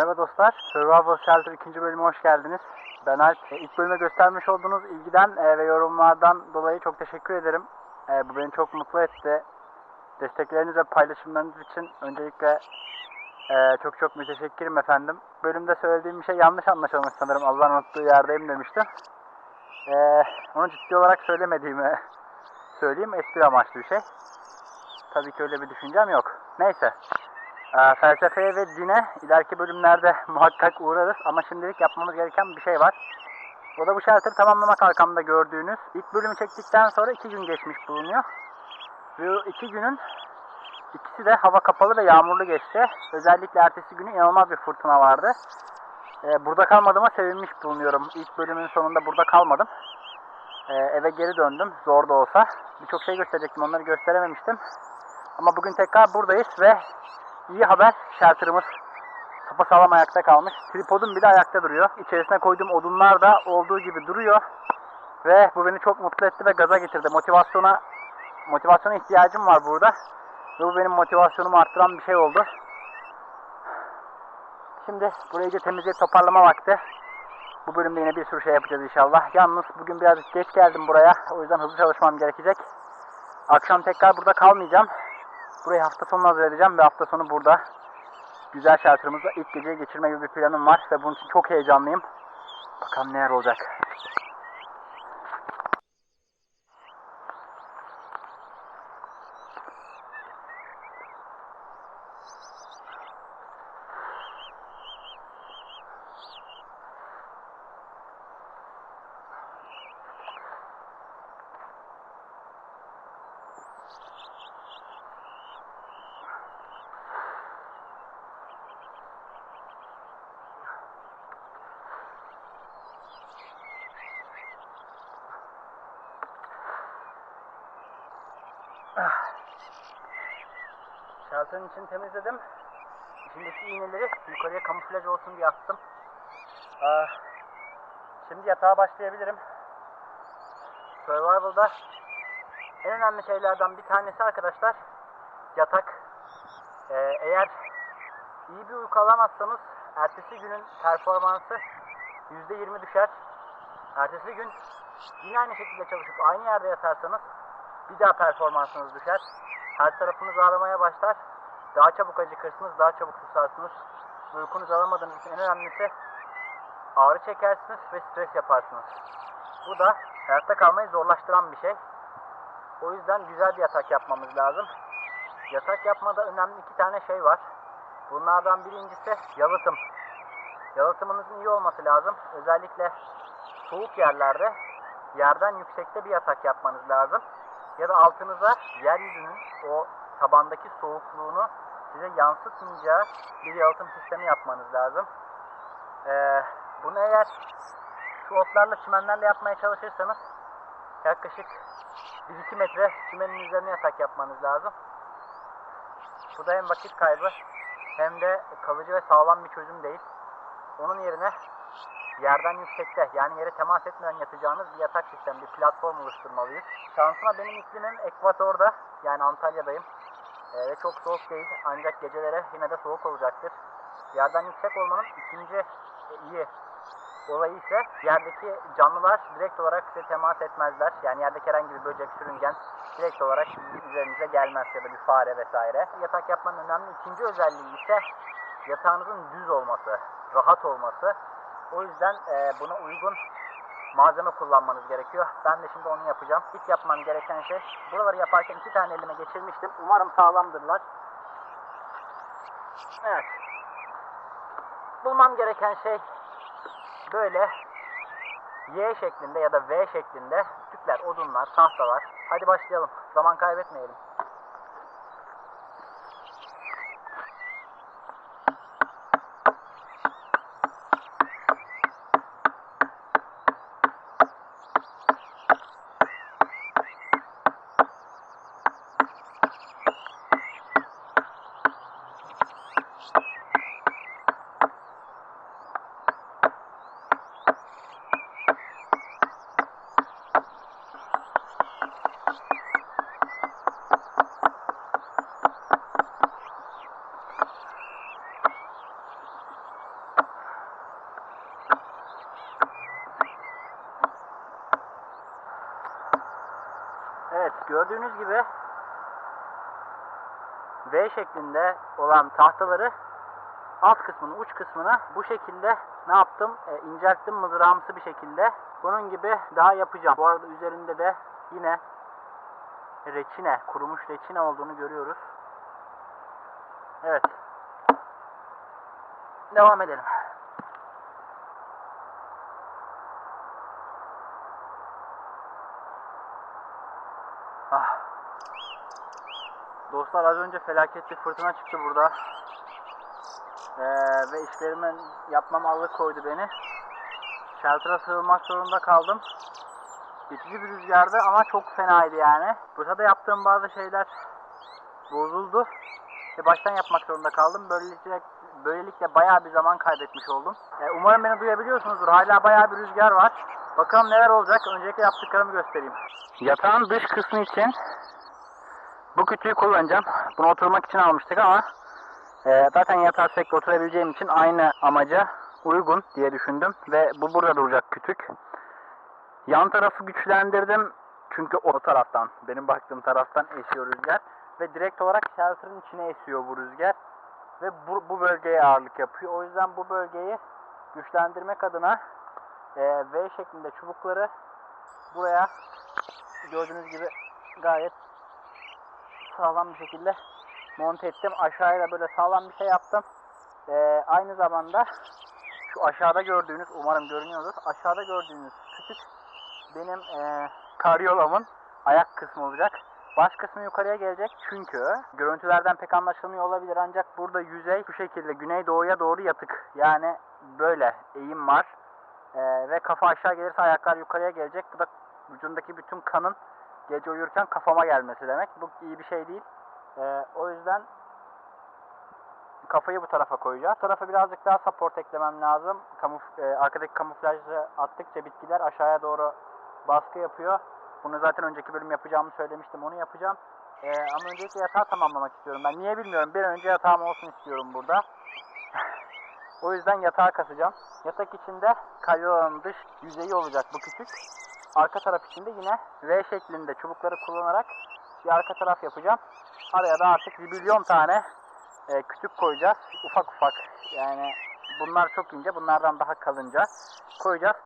Merhaba dostlar. Survival Shelter 2. bölüme hoş geldiniz. Ben Alp. E, İlk bölüme göstermiş olduğunuz ilgiden e, ve yorumlardan dolayı çok teşekkür ederim. E, Bu beni çok mutlu etti. Destekleriniz ve paylaşımlarınız için öncelikle çok çok müteşekkirim efendim. Bölümde söylediğim bir şey yanlış anlaşılmış sanırım. Allah'ın unuttuğu yerdeyim demiştim. Onu ciddi olarak söylemediğimi söyleyeyim. Espri amaçlı bir şey. Tabii ki öyle bir düşüncem yok. Neyse. Ee, felsefeye ve dine ileriki bölümlerde muhakkak uğrarız ama şimdilik yapmamız gereken bir şey var. O da bu shelter'ı tamamlamak arkamda gördüğünüz. İlk bölümü çektikten sonra iki gün geçmiş bulunuyor. O iki günün ikisi de hava kapalı ve yağmurlu geçti. Özellikle ertesi günü inanılmaz bir fırtına vardı. Ee, burada kalmadığıma sevinmiş bulunuyorum. İlk bölümün sonunda burada kalmadım. Ee, eve geri döndüm zor da olsa. Birçok şey gösterecektim onları gösterememiştim. Ama bugün tekrar buradayız ve İyi haber shelter'ımız sapasağlam ayakta kalmış. Tripodum bile ayakta duruyor. İçerisine koyduğum odunlar da olduğu gibi duruyor. Ve bu beni çok mutlu etti ve gaza getirdi. Motivasyona motivasyona ihtiyacım var burada. Ve bu benim motivasyonumu arttıran bir şey oldu. Şimdi burayı iyice temizleyip toparlama vakti. Bu bölümde yine bir sürü şey yapacağız inşallah. Yalnız bugün birazcık geç geldim buraya. O yüzden hızlı çalışmam gerekecek. Akşam tekrar burada kalmayacağım. Burayı hafta sonu hazır edeceğim ve hafta sonu burada güzel shelter'ımızda ilk geceyi geçirme gibi bir planım var ve bunun için çok heyecanlıyım. Bakalım neler olacak. Shelter'ın içini temizledim. İçindeki iğneleri yukarıya kamuflaj olsun diye attım. Aa, şimdi yatağa başlayabilirim. Survival'da en önemli şeylerden bir tanesi arkadaşlar yatak. Ee, eğer iyi bir uyku alamazsanız ertesi günün performansı %20 düşer. Ertesi gün yine aynı şekilde çalışıp aynı yerde yatarsanız bir daha performansınız düşer. Her tarafınız ağrımaya başlar. Daha çabuk acıkırsınız, daha çabuk susarsınız. Uykunuzu alamadığınız için en önemlisi ağrı çekersiniz ve stres yaparsınız. Bu da hayatta kalmayı zorlaştıran bir şey. O yüzden güzel bir yatak yapmamız lazım. Yatak yapmada önemli iki tane şey var. Bunlardan birincisi yalıtım. Yalıtımınızın iyi olması lazım. Özellikle soğuk yerlerde yerden yüksekte bir yatak yapmanız lazım. Ya da altınıza yeryüzünün o tabandaki soğukluğunu size yansıtmayacağı bir yalıtım sistemi yapmanız lazım. Ee, bunu eğer şu otlarla çimenlerle yapmaya çalışırsanız yaklaşık 1-2 metre çimenin üzerine yatak yapmanız lazım. Bu da hem vakit kaybı hem de kalıcı ve sağlam bir çözüm değil. Onun yerine yerden yüksekte yani yere temas etmeden yatacağınız bir yatak sistemi, bir platform oluşturmalıyız. Şansıma benim iklimim ekvatorda yani Antalya'dayım. Ee, ve çok soğuk değil ancak gecelere yine de soğuk olacaktır. Yerden yüksek olmanın ikinci iyi olayı ise yerdeki canlılar direkt olarak size temas etmezler. Yani yerdeki herhangi bir böcek, sürüngen direkt olarak üzerinize gelmez ya da bir fare vesaire. Yatak yapmanın önemli ikinci özelliği ise yatağınızın düz olması, rahat olması. O yüzden e, buna uygun malzeme kullanmanız gerekiyor. Ben de şimdi onu yapacağım. İlk yapmam gereken şey, buraları yaparken iki tane elime geçirmiştim. Umarım sağlamdırlar. Evet. Bulmam gereken şey böyle Y şeklinde ya da V şeklinde tüpler, odunlar, tahtalar. Hadi başlayalım. Zaman kaybetmeyelim. Gördüğünüz gibi V şeklinde olan tahtaları alt kısmını, uç kısmını bu şekilde ne yaptım? E, incelttim mızrağımsı bir şekilde. Bunun gibi daha yapacağım. Bu arada üzerinde de yine reçine, kurumuş reçine olduğunu görüyoruz. Evet. Devam edelim. Ah. Dostlar az önce felaket bir fırtına çıktı burada. Ee, ve işlerimi yapmam alıkoydu beni. Shelter'a sığınmak zorunda kaldım. İtici bir rüzgardı ama çok fenaydı yani. Burada yaptığım bazı şeyler bozuldu. Ve baştan yapmak zorunda kaldım. Böylelikle, böylelikle bayağı bir zaman kaybetmiş oldum. Ee, umarım beni duyabiliyorsunuzdur. Hala bayağı bir rüzgar var. Bakalım neler olacak. Öncelikle yaptıklarımı göstereyim. Yatağın dış kısmı için bu kütüğü kullanacağım. Bunu oturmak için almıştık ama e, zaten yatağa sürekli oturabileceğim için aynı amaca uygun diye düşündüm. Ve bu burada duracak kütük. Yan tarafı güçlendirdim. Çünkü o taraftan, benim baktığım taraftan esiyor rüzgar. Ve direkt olarak shelter'ın içine esiyor bu rüzgar. Ve bu, bu bölgeye ağırlık yapıyor. O yüzden bu bölgeyi güçlendirmek adına e, V şeklinde çubukları buraya gördüğünüz gibi gayet sağlam bir şekilde monte ettim. Aşağıya böyle sağlam bir şey yaptım. E, aynı zamanda şu aşağıda gördüğünüz, umarım görünüyordur. Aşağıda gördüğünüz küçük benim e, karyolamın ayak kısmı olacak. Baş kısmı yukarıya gelecek çünkü görüntülerden pek anlaşılmıyor olabilir ancak burada yüzey şu şekilde güneydoğuya doğru yatık. Yani böyle eğim var. E, ve kafa aşağı gelirse ayaklar yukarıya gelecek. Bu da vücudundaki bütün kanın gece uyurken kafama gelmesi demek. Bu iyi bir şey değil. E, o yüzden kafayı bu tarafa koyacağız. Tarafa birazcık daha support eklemem lazım. Kamuf, e, arkadaki kamuflajı attıkça bitkiler aşağıya doğru baskı yapıyor. Bunu zaten önceki bölüm yapacağımı söylemiştim. Onu yapacağım. E, ama öncelikle yatağı tamamlamak istiyorum ben. Niye bilmiyorum. Bir önce yatağım olsun istiyorum burada. O yüzden yatağı kasacağım. Yatak içinde kalyolanın dış yüzeyi olacak bu küçük. Arka taraf içinde yine V şeklinde çubukları kullanarak bir arka taraf yapacağım. Araya da artık bir milyon tane e, kütük koyacağız. Ufak ufak. Yani bunlar çok ince. Bunlardan daha kalınca koyacağız.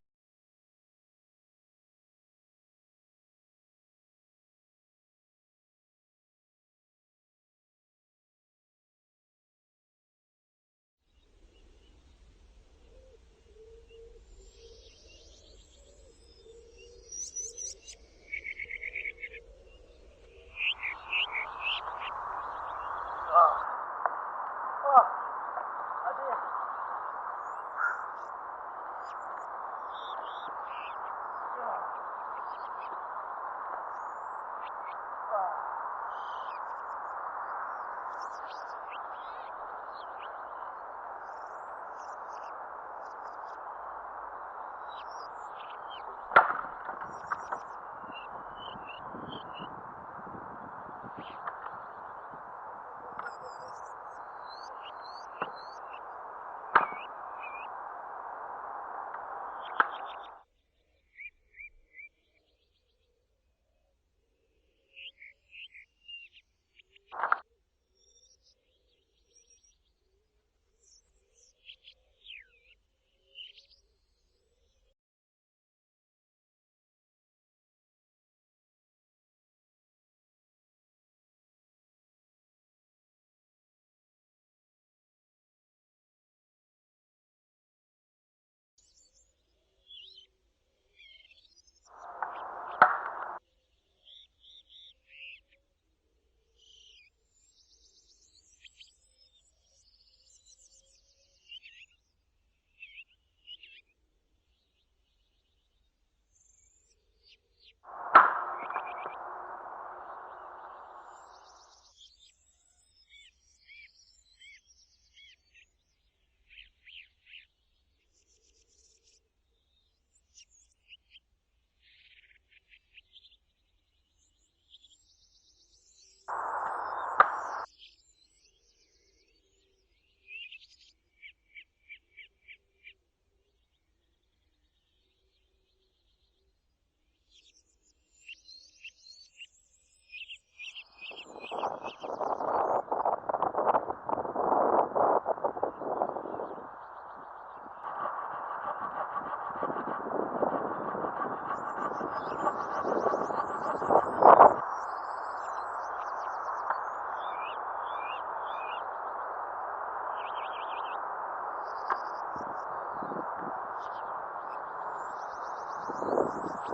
Thank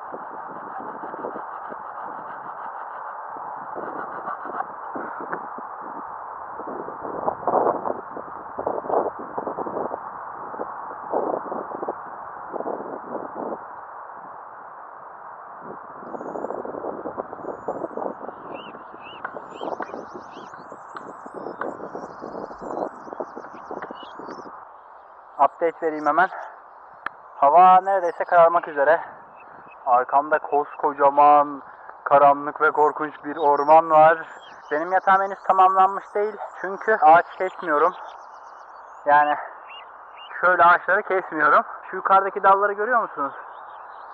you. Update vereyim hemen. Hava neredeyse kararmak üzere. Arkamda koskocaman karanlık ve korkunç bir orman var. Benim yatağım henüz tamamlanmış değil. Çünkü ağaç kesmiyorum. Yani şöyle ağaçları kesmiyorum. Şu yukarıdaki dalları görüyor musunuz?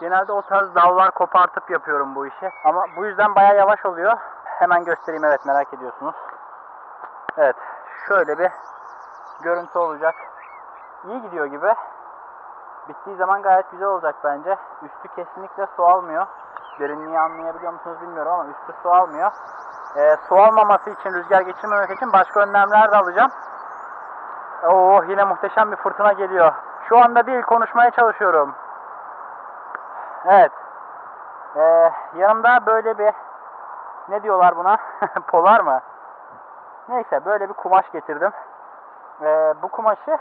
Genelde o tarz dallar kopartıp yapıyorum bu işi. Ama bu yüzden baya yavaş oluyor. Hemen göstereyim evet merak ediyorsunuz. Evet şöyle bir görüntü olacak. İyi gidiyor gibi. Bittiği zaman gayet güzel olacak bence. Üstü kesinlikle su almıyor. Derinliği anlayabiliyor musunuz bilmiyorum ama üstü su almıyor. Ee, su almaması için, rüzgar geçirmemek için başka önlemler de alacağım. Oo yine muhteşem bir fırtına geliyor. Şu anda değil konuşmaya çalışıyorum. Evet. Ee, yanımda böyle bir ne diyorlar buna? Polar mı? Neyse böyle bir kumaş getirdim. Ee, bu kumaşı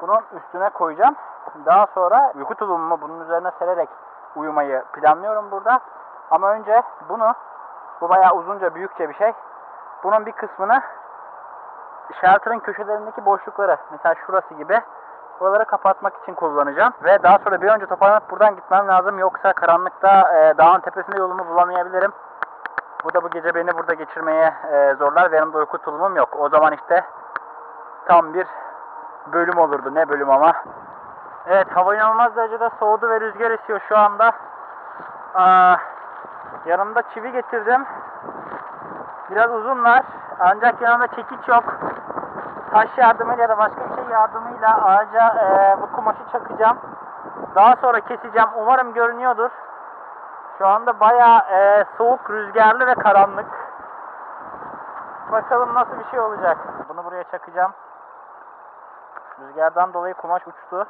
bunun üstüne koyacağım. Daha sonra uyku tulumumu bunun üzerine sererek uyumayı planlıyorum burada. Ama önce bunu, bu bayağı uzunca büyükçe bir şey. Bunun bir kısmını shelter'ın köşelerindeki boşlukları, mesela şurası gibi buraları kapatmak için kullanacağım. Ve daha sonra bir önce toparlanıp buradan gitmem lazım. Yoksa karanlıkta e, dağın tepesinde yolumu bulamayabilirim. Bu da bu gece beni burada geçirmeye e, zorlar. ve Yanımda uyku tulumum yok. O zaman işte tam bir bölüm olurdu. Ne bölüm ama. Evet hava inanılmaz derecede soğudu ve rüzgar esiyor şu anda. Aa, yanımda çivi getirdim. Biraz uzunlar. Ancak yanımda çekiç yok. Taş yardımıyla ya da başka bir şey yardımıyla ağaca e, bu kumaşı çakacağım. Daha sonra keseceğim. Umarım görünüyordur. Şu anda bayağı e, soğuk, rüzgarlı ve karanlık. Bakalım nasıl bir şey olacak. Bunu buraya çakacağım. Rüzgardan dolayı kumaş uçtu.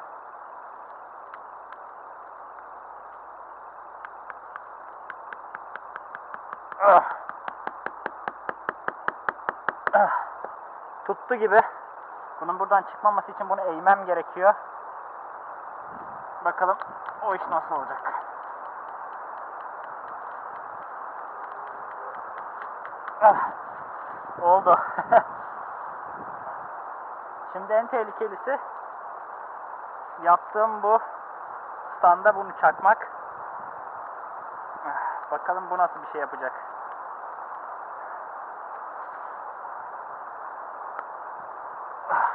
Ah. Ah. Tuttu gibi. Bunun buradan çıkmaması için bunu eğmem gerekiyor. Bakalım o iş nasıl olacak. Ah. Oldu. Şimdi en tehlikelisi yaptığım bu standa bunu çakmak. Ah, Bakalım bu nasıl bir şey yapacak. Ah.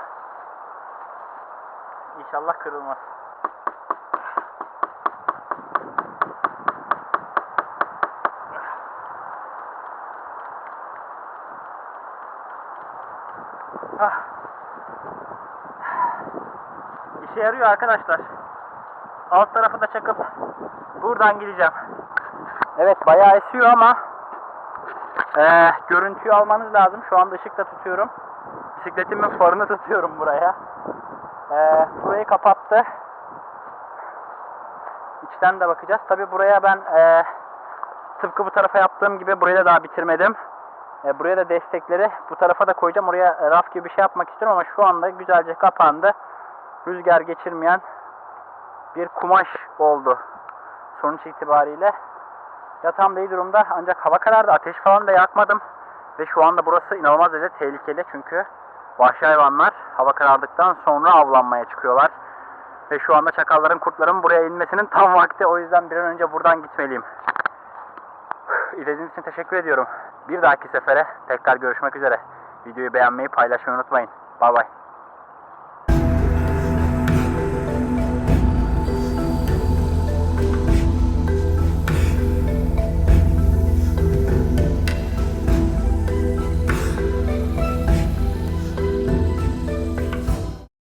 İnşallah kırılmaz. Ah. İşe yarıyor arkadaşlar. Alt tarafı da çakıp buradan gideceğim. Evet bayağı esiyor ama eee, görüntüyü almanız lazım. Şu anda ışıkta tutuyorum. Bisikletimin farını tutuyorum buraya. Eee, burayı kapattı. İçten de bakacağız. Tabi buraya ben eee, tıpkı bu tarafa yaptığım gibi burayı da daha bitirmedim. E, buraya da destekleri bu tarafa da koyacağım. Oraya e, raf gibi bir şey yapmak istiyorum ama şu anda güzelce kapandı. Rüzgar geçirmeyen bir kumaş oldu. Sonuç itibariyle yatağım da iyi durumda ancak hava karardı. Ateş falan da yakmadım. Ve şu anda burası inanılmaz derece tehlikeli çünkü vahşi hayvanlar hava karardıktan sonra avlanmaya çıkıyorlar. Ve şu anda çakalların, kurtların buraya inmesinin tam vakti. O yüzden bir an önce buradan gitmeliyim. İzlediğiniz için teşekkür ediyorum. Bir dahaki sefere tekrar görüşmek üzere. Videoyu beğenmeyi, paylaşmayı unutmayın. Bay bay.